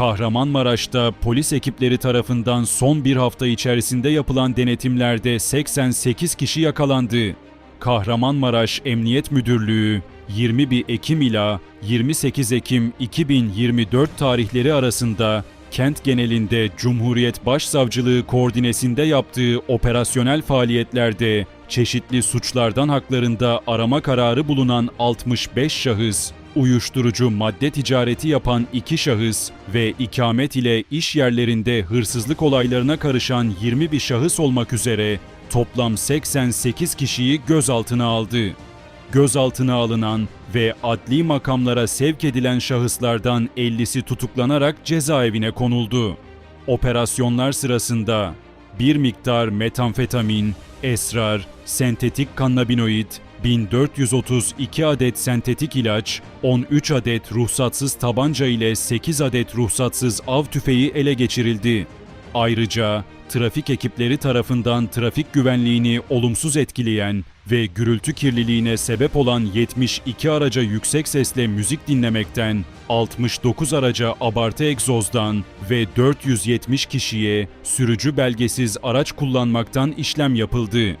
Kahramanmaraş'ta polis ekipleri tarafından son bir hafta içerisinde yapılan denetimlerde 88 kişi yakalandı. Kahramanmaraş Emniyet Müdürlüğü 21 Ekim ila 28 Ekim 2024 tarihleri arasında kent genelinde Cumhuriyet Başsavcılığı koordinesinde yaptığı operasyonel faaliyetlerde çeşitli suçlardan haklarında arama kararı bulunan 65 şahıs, uyuşturucu madde ticareti yapan 2 şahıs ve ikamet ile iş yerlerinde hırsızlık olaylarına karışan 20 bir şahıs olmak üzere toplam 88 kişiyi gözaltına aldı gözaltına alınan ve adli makamlara sevk edilen şahıslardan 50'si tutuklanarak cezaevine konuldu. Operasyonlar sırasında bir miktar metamfetamin, esrar, sentetik kannabinoid, 1432 adet sentetik ilaç, 13 adet ruhsatsız tabanca ile 8 adet ruhsatsız av tüfeği ele geçirildi. Ayrıca trafik ekipleri tarafından trafik güvenliğini olumsuz etkileyen ve gürültü kirliliğine sebep olan 72 araca yüksek sesle müzik dinlemekten, 69 araca abartı egzozdan ve 470 kişiye sürücü belgesiz araç kullanmaktan işlem yapıldı.